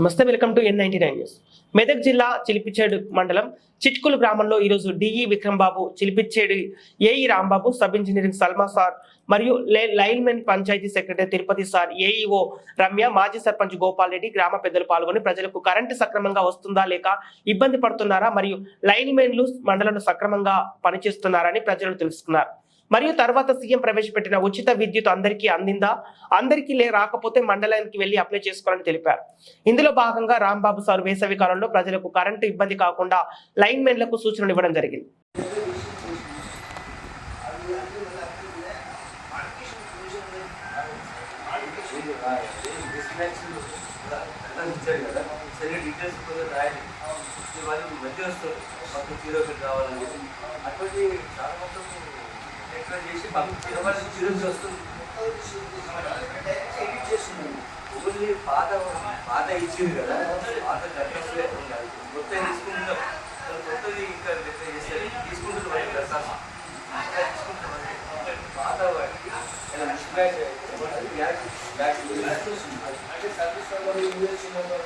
నమస్తే welcome to N ninety nine news. Medak జిల్లా చిలిపిచేడు మండలం చిట్కులు గ్రామంలో ఈరోజు DE Vikram Babu Chilipichedu AE Rambabu sub engineering Salma sir మరియు linemen panchayat secretary Tirupati sir AEO Ramya మాజీ సర్పంచ్ గోపాల్ రెడ్డి గ్రామ పెద్దలు పాల్గొని ప్రజలకు కరెంటు సక్రమంగా వస్తుందా లేక ఇబ్బంది పడుతున్నారా మరియు లైన్మెన్లు మండలంలో సక్రమంగా పనిచేస్తున్నారని ప్రజలు తెలుసుకున్నారు. మరియు తర్వాత సీఎం ప్రవేశపెట్టిన ఉచిత విద్యుత్ అందరికీ అందిందా? అందరికీ లే రాకపోతే మండలానికి వెళ్ళి అప్లై చేసుకోవాలని తెలిపారు. ఇందులో భాగంగా రాంబాబు సార్ వేసవి కాలంలో ప్రజలకు కరెంటు ఇబ్బంది కాకుండా లైన్ మెన్లకు సూచనలు ఇవ్వడం జరిగింది. సరే డీటెయిల్స్ కొంచెం రాయాలి వాళ్ళు మధ్య వస్తారు మాకు జీరో కావాలని అటువంటి చాలా మొత్తం చేసి జీరో వస్తుంది. ఓన్లీ పాత పాత ఇచ్చింది కదా. పాత కట్టలే ఉండాలి మొత్తం తీసుకుంటున్నాం. కొత్తది ఇంకా చేస్తారు. తీసుకుంటున్నాం పాత మిస్ అయితే బ్యాక్ బ్యాక్ అంటే సర్వీస్ యూఎస్ నెంబర్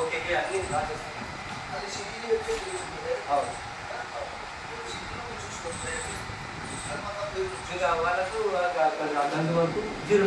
ఓకే అన్ని రాసేస్తాం ఇంకా వాళ్ళకు అంత వరకు జీరో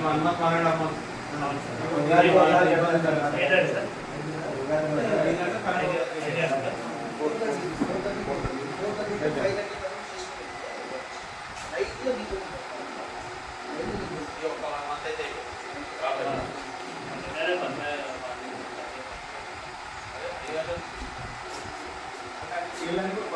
ನೀವು ಅನ್ನ ಕಾರಣಮ್ಮ Gracias.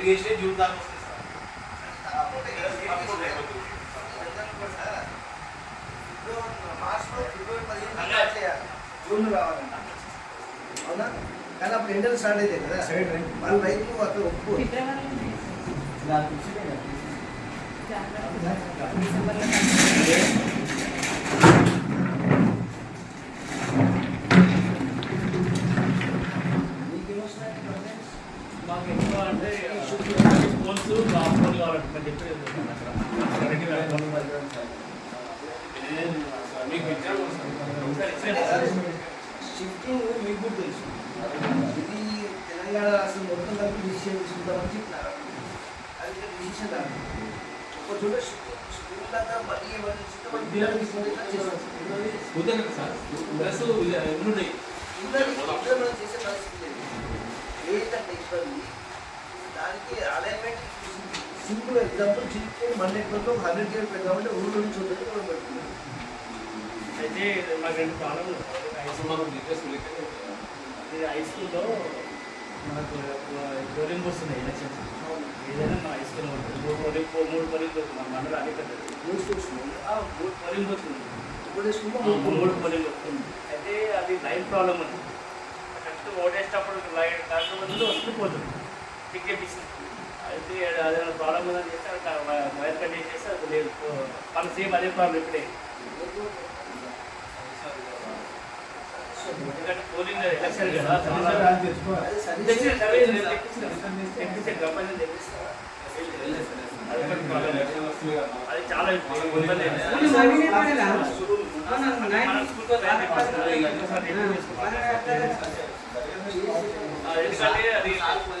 చెప్పాను అది ఇరిగేషన్ జీవితానికి వస్తుంది జూన్ రావాలంట అవునా కానీ అప్పుడు ఎండలు స్టార్ట్ అయితే కదా మన రైతు అక్కడ ఒప్పు మీకు ఫోన్ ఇచ్చాము షిఫ్టింగ్ మీకు కూడా తెలుసు. ఇది తెలంగాణ రాష్ట్రం మొత్తం కలిపి విషయం చూద్దామని చెప్పినారు. అది డిసిషన్ రాదు ఒక చోట స్కూల్ దాకా మళ్ళీ చిత్తమని ఉదయం సార్? ఇద్దరు మనం చేసే పరిస్థితి లేదు. ఏంటంటే ఇబ్బంది దానికి అలైన్మెంట్ సింపుల్ ఎగ్జాంపుల్ చిన్న మన నెట్వర్క్లో హండ్రెడ్ కేర్ పెడదామంటే ఊళ్ళో నుంచి ఉంటుంది మనం పెడుతున్నాం అయితే మాకు రెండు ప్రాబ్లమ్లు ఇది హై స్కూల్లో మనకు పోలింగ్ వస్తున్నాయి ఎలక్షన్స్ ఏదైనా మన హై స్కూల్లో ఉంటుంది. మూడు పోలింగ్ మూడు పోలింగ్ వస్తుంది మన మండలం పెద్దది. న్యూస్ చూస్తున్నాం ఆ, మూడు పోలింగ్ వస్తుంది ఇప్పుడు స్కూల్లో మూడు పోలింగ్ వస్తుంది అయితే అది లైన్ ప్రాబ్లం ఉంది. కరెక్ట్ ఓటేసేటప్పుడు లైన్ కరెక్ట్ వస్తుంది వస్తుంది పోతుంది చెక్ చేపించిన అయితే అదేమైనా ప్రాబ్లం ఉందని చేస్తే అక్కడ వైర్ కట్ చేస్తే అది లేదు. మన సేమ్ అదే ప్రాబ్లం ఇప్పుడే. ఎందుకంటే పోలింగ్ ఎలక్షన్ కదా అది అది చాలా ఇబ్బంది. అయింది. మన